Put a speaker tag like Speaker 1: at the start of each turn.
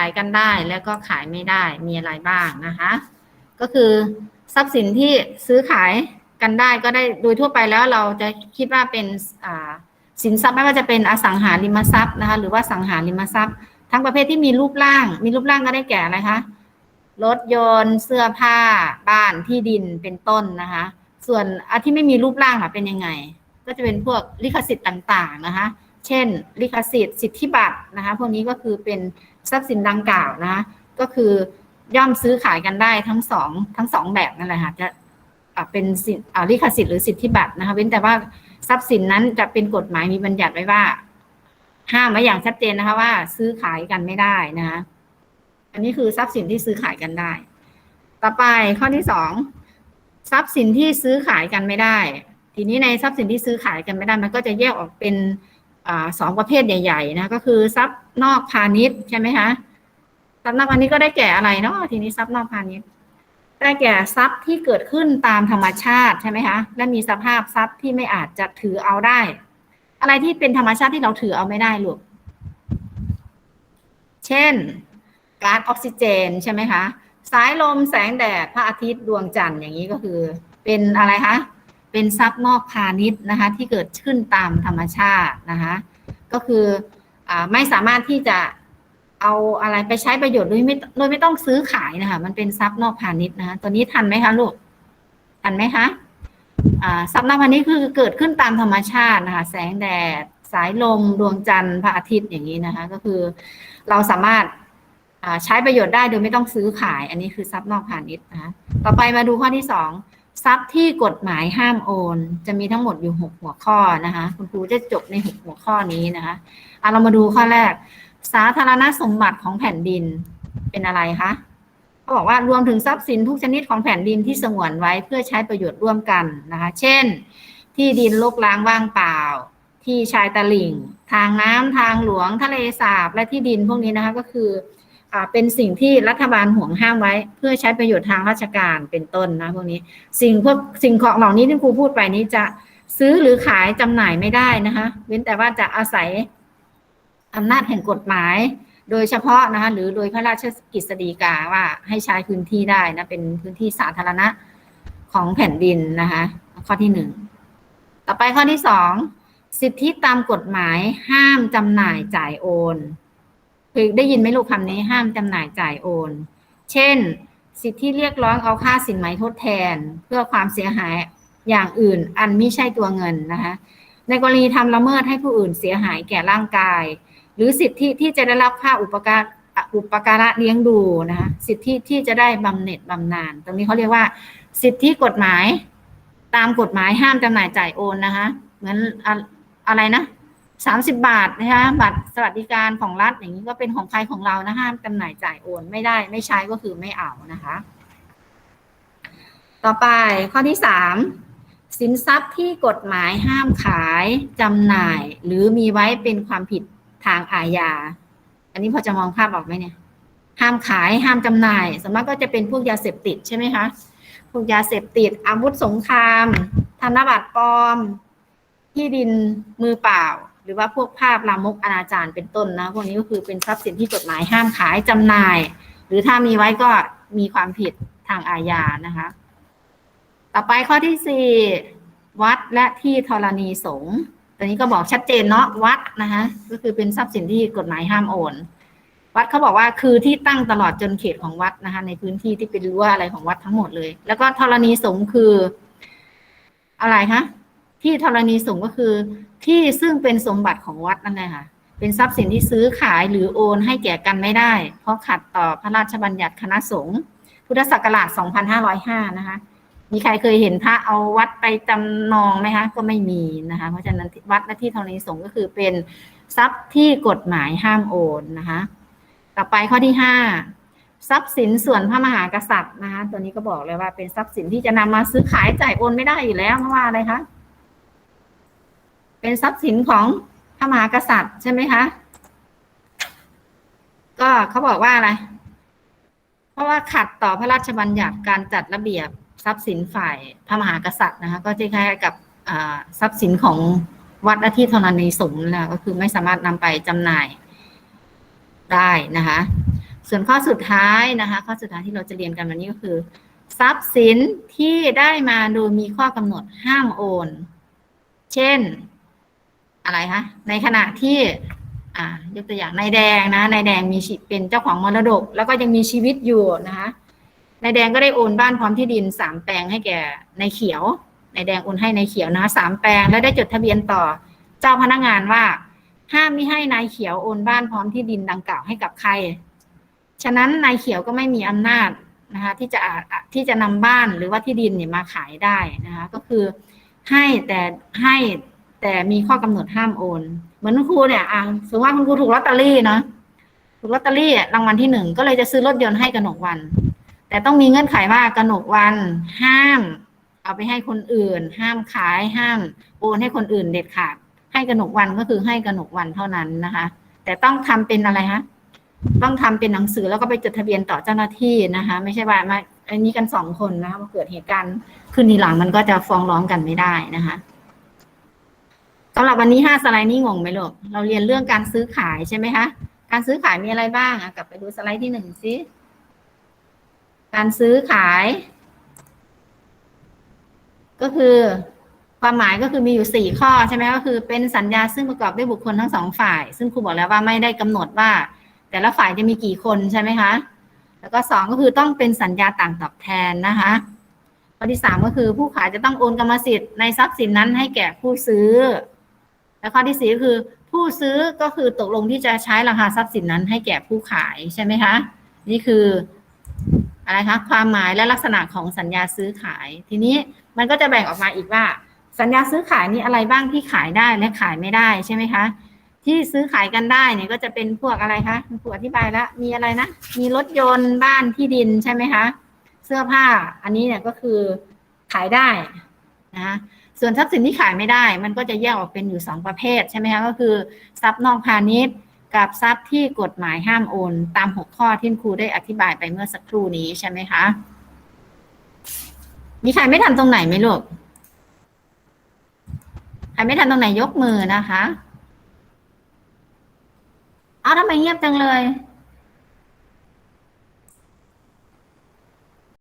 Speaker 1: ายกันได้แล้วก็ขายไม่ได้มีอะไรบ้างนะคะ ก็คือทรัพย์สินที่ซื้อขายกันได้ก็ได้โดยทั่วไปแล้วเราจะคิดว่าเป็นอ่าสินทรัพย์ไม่ว่าจะเป็นอสังหาริมทรัพย์นะคะหรือว่าสังหาริมทรัพย์ ทั้งประเภทที่มีรูปร่าง มีรูปร่างก็ได้แก่อะไรคะรถยนต์เสื้อผ้าบ้านที่ดินเป็นต้นนะคะ ส่วนอันที่ไม่มีรูปร่างค่ะเป็นยังไง ก็จะเป็นพวกลิขสิทธิ์ต่าง ๆ นะคะ เช่น ลิขสิทธิ์สิทธิบัตรนะคะพวกนี้ก็คือเป็นทรัพย์สินดังกล่าวนะก็คือย่อมซื้อขายกันได้ทั้งสองทั้งสองแบบนั่นแหละค่ะจะเป็นสิทธิลิขสิทธิ์หรือสิทธิบัตรนะคะเว้นแต่ว่าทรัพย์สินนั้นจะเป็นกฎหมายมีบัญญัติไว้ว่า ห้ามไว้อย่างชัดเจนนะคะว่า ซื้อขายกันไม่ได้นะคะอันนี้คือทรัพย์สินที่ซื้อขายกันได้ ต่อไปข้อที่สองทรัพย์สินที่ซื้อขายกันไม่ได้ ทีนี้ในทรัพย์สินที่ซื้อขายกันไม่ได้ มันก็จะแยกออกเป็น อสองประเภทใหญ่ ๆ นะ ก็คือทรัพย์นอกพาณิชย์ใช่ไหมคะทรัพย์นอกพาณิชย์ก็ได้แก่อะไรเนาะทีนี้ทรัพย์นอกพาณิชย์ได้แก่ทรัพย์ที่เกิดขึ้นตามธรรมชาติใช่ไหมคะและมีสภาพทรัพย์ที่ไม่อาจจะถือเอาได้ อะไรที่เป็นธรรมชาติที่เราถือเอาไม่ได้ลูกเช่นก๊าซออกซิเจนใช่ไหมคะสายลมแสงแดดพระอาทิตย์ดวงจันทร์อย่างนี้ก็คือ เป็นอะไรคะ เป็นทรัพย์นอกพาณิชย์นะคะที่เกิดขึ้นตามธรรมชาตินะคะก็คืออไม่สามารถที่จะเอาอะไรไปใช้ประโยชน์โดยไม่โดยไม่ต้องซื้อขายนะคะมันเป็นทรัพย์นอกพาณิชย์นะคะตัวนี้ทันไหมคะลูกทันไหมคะทรัพย์นอกพาณิชย์คือเกิดขึ้นตามธรรมชาตินะคะแสงแดด สายลม ดวงจันทร์พระอาทิตย์อย่างนี้นะคะก็คือเราสามารถใช้ประโยชน์ได้โดยไม่ต้องซื้อขาย อันนี้คือทรัพย์นอกพาณิชย์นะคะต่อไปมาดูข้อที่สอง ทรัพย์ที่กฎหมายห้ามโอน จะมีทั้งหมดอยู่หกหัวข้อนะคะ คุณครูจะจบในหกหัวข้อนี้นะคะเอาเรามาดูข้อแรก สาธารณสมบัติของแผ่นดินเป็นอะไรคะเขาบอกว่ารวมถึงทรัพย์สินทุกชนิดของแผ่นดินที่สงวนไว้เพื่อใช้ประโยชน์ร่วมกันนะคะ เช่น ที่ดินลกล้างว่างเปล่า ที่ชายตะลิ่ง ทางน้ำทางหลวงทะเลสาบและที่ดินพวกนี้นะคะก็คือ เป็นสิ่งที่รัฐบาลห่วงห้ามไว้ เพื่อใช้ประโยชน์ทางราชการเป็นต้นนะพวกนี้ สิ่งพวกสิ่งของเหล่านี้ที่ครูพูดไปนี้จะซื้อหรือขายจำหน่ายไม่ได้นะคะเว้นแต่ว่าจะอาศัยอำนาจแห่งกฎหมาย โดยเฉพาะนะคะหรือโดยพระราชกฤษฎีกาว่าให้ใช้พื้นที่ได้นะเป็นพื้นที่สาธารณะของแผ่นดินนะคะข้อที่หนึ่งต่อไปข้อที่สองสิทธิตามกฎหมายห้ามจำหน่ายจ่ายโอน คยได้ยินไหมลูกคำนี้ห้ามจำหน่ายจ่ายโอน เช่น สิทธิเรียกร้องเอาค่าสินไหมทดแทน เพื่อความเสียหายอย่างอื่น อันไม่ใช่ตัวเงินนะคะในกรณีทำละเมิดให้ผู้อื่นเสียหายแก่ร่างกาย หรือสิทธิที่จะได้รับค่าอุปการอุปการะเลี้ยงดูนะคะสิทธิที่จะได้บำเหน็จบำนาญตรงนี้เขาเรียกว่า สิทธิกฎหมาย ตามกฎหมายห้ามจำหน่ายจ่ายโอนนะคะเหมือนอะไรนะ สามสิบบาทนะคะบัตรสวัสดิการของรัฐอย่างนี้ก็เป็นของใครของเรานะห้ามจำหน่ายจ่ายโอนไม่ได้ ไม่ใช้ก็คือไม่เอานะคะ ต่อไปข้อที่สามสินทรัพย์ที่กฎหมายห้ามขายจำหน่าย หรือมีไว้เป็นความผิดทางอาญา อันนี้พอจะมองภาพออกไหมเนี่ย ห้ามขายห้ามจำหน่ายส่วนมากก็จะเป็นพวกยาเสพติดใช่ไหมคะพวกยาเสพติดอาวุธสงคราม ธนบัตรปลอม ที่ดินมือเปล่า หรือว่าพวกภาพลามกอนาจารเป็นต้นนะพวกนี้ก็คือเป็นทรัพย์สินที่กฎหมายห้ามขายจำหน่าย หรือถ้ามีไว้ก็มีความผิดทางอาญานะคะ ต่อไปข้อที่สี่วัดและที่ธรณีสงฆ์ตอนนี้ก็บอกชัดเจนเนาะวัดนะคะก็คือเป็นทรัพย์สินที่กฎหมายห้ามโอน วัดเขาบอกว่าคือที่ตั้งตลอดจนเขตของวัดนะคะ ในพื้นที่ที่เป็นรั้วอะไรของวัดทั้งหมดเลย แล้วก็ธรณีสงฆ์คือ อะไรคะ ที่ธรณีสงฆ์ก็คือ ที่ซึ่งเป็นสมบัติของวัดนั่นแหละค่ะ เป็นทรัพย์สินที่ซื้อขายหรือโอนให้แก่กันไม่ได้ เพราะขัดต่อพระราชบัญญัติคณะสงฆ์พุทธศักราช 2505 นะคะ มีใครเคยเห็นพระเอาวัดไปจำนองไหมคะ ก็ไม่มีนะคะ เพราะฉะนั้นวัดและที่ธรณีสงฆ์ก็คือเป็นทรัพย์ที่กฎหมายห้ามโอนนะคะ ต่อไปข้อที่ห้าทรัพย์สินส่วนพระมหากษัตริย์นะคะ ตัวนี้ก็บอกเลยว่าเป็นทรัพย์สินที่จะนำมาซื้อขายจ่ายโอนไม่ได้อยู่แล้วเพราะว่าอะไรคะ เป็นทรัพย์สินของพระมหากษัตริย์ใช่ไหมคะ ก็เขาบอกว่าอะไร เพราะว่าขัดต่อพระราชบัญญัติการจัดระเบียบทรัพย์สินฝ่ายพระมหากษัตริย์นะคะ ก็จะคล้ายๆกับทรัพย์สินของวัดและที่ธรณีสงฆ์นะก็คือไม่สามารถนำไปจำหน่ายได้นะคะ ส่วนข้อสุดท้ายนะคะ ข้อสุดท้ายที่เราจะเรียนกันวันนี้ก็คือ ทรัพย์สินที่ได้มาโดยมีข้อกำหนดห้ามโอน เช่น อะไรคะในขณะที่อ่ายกตัวอย่างนายแดงนะนายแดงมีชีเป็นเจ้าของมรดก แล้วก็ยังมีชีวิตอยู่นะคะนายแดงก็ได้โอนบ้านพร้อมที่ดินสามแปลงให้แก่นายเขียวนายแดงโอนให้นายเขียวนะสามแปลงแล้วได้จดทะเบียนต่อเจ้าพนักงานว่า ห้ามไม่ให้นายเขียวโอนบ้านพร้อมที่ดินดังกล่าวให้กับใคร ฉะนั้นนายเขียวก็ไม่มีอำนาจนะคะที่จะที่จะนำบ้านหรือว่าที่ดินเนี่ยมาขายได้นะคะก็คือให้แต่ให้ แต่มีข้อกำหนดห้ามโอน เหมือนคุณครูเนี่ยอะสมมติว่าคุณครูถูกลอตเตอรี่เนาะถูกลอตเตอรี่รางวัลที่หนึ่งก็เลยจะซื้อรถยนต์ให้กนกวัน แต่ต้องมีเงื่อนไขว่ากนกวัน ห้าม เอาไปให้คนอื่น ห้ามขายห้าม โอนให้คนอื่นเด็ดขาด ให้กนกวันก็คือให้กนกวันเท่านั้นนะคะ แต่ต้องทำเป็นอะไรฮะต้องทำเป็นหนังสือแล้วก็ไปจดทะเบียนต่อเจ้าหน้าที่นะคะ ไม่ใช่ว่ามาอันนี้กันสองคนนะคะมาเกิดเหตุการณ์ขึ้นทีหลังมันก็จะฟ้องร้องกันไม่ได้นะคะ สำหรับวันนี้ห้าสไลด์นี้งงไหมลูกเราเรียนเรื่องการซื้อขายใช่ไหมคะ การซื้อขายมีอะไรบ้างอะกลับไปดูสไลด์ที่หนึ่งสิ การซื้อขาย ก็คือ ความหมายก็คือมีอยู่สี่ข้อใช่ไหมก็คือเป็นสัญญาซึ่งประกอบด้วยบุคคลทั้งสองฝ่าย ซึ่งครูบอกแล้วว่าไม่ได้กำหนดว่า แต่ละฝ่ายจะมีกี่คนใช่ไหมคะ แล้วก็สองก็คือต้องเป็นสัญญาต่างตอบแทนนะคะข้อที่สามก็คือผู้ขายจะต้องโอนกรรมสิทธิ์ในทรัพย์สินนั้นให้แก่ผู้ซื้อ และข้อที่สี่ก็คือผู้ซื้อก็คือตกลงที่จะใช้ราคาทรัพย์สินนั้นให้แก่ผู้ขายใช่ไหมคะ นี่คืออะไรคะความหมายและลักษณะของสัญญาซื้อขาย ทีนี้มันก็จะแบ่งออกมาอีกว่า สัญญาซื้อขายนี่อะไรบ้างที่ขายได้และขายไม่ได้ใช่ไหมคะ ที่ซื้อขายกันได้เนี่ยก็จะเป็นพวกอะไรคะคุณครูอธิบายแล้วมีอะไรนะมีรถยนต์บ้านที่ดินใช่ไหมคะ เสื้อผ้าอันนี้เนี่ยก็คือขายได้ นะส่วนทรัพย์สินที่ขายไม่ได้ มันก็จะแยกออกเป็นอยู่สองประเภทใช่ไหมคะก็คือ ทรัพย์นอกพาณิชย์ กับทรัพย์ที่กฎหมายห้ามโอน ตามหกข้อที่ครูได้อธิบายไปเมื่อสักครู่นี้ใช่ไหมคะมีใครไม่ทันตรงไหนไหมลูกใครไม่ทันตรงไหนยกมือนะคะ เอาทำไมเงียบจังเลย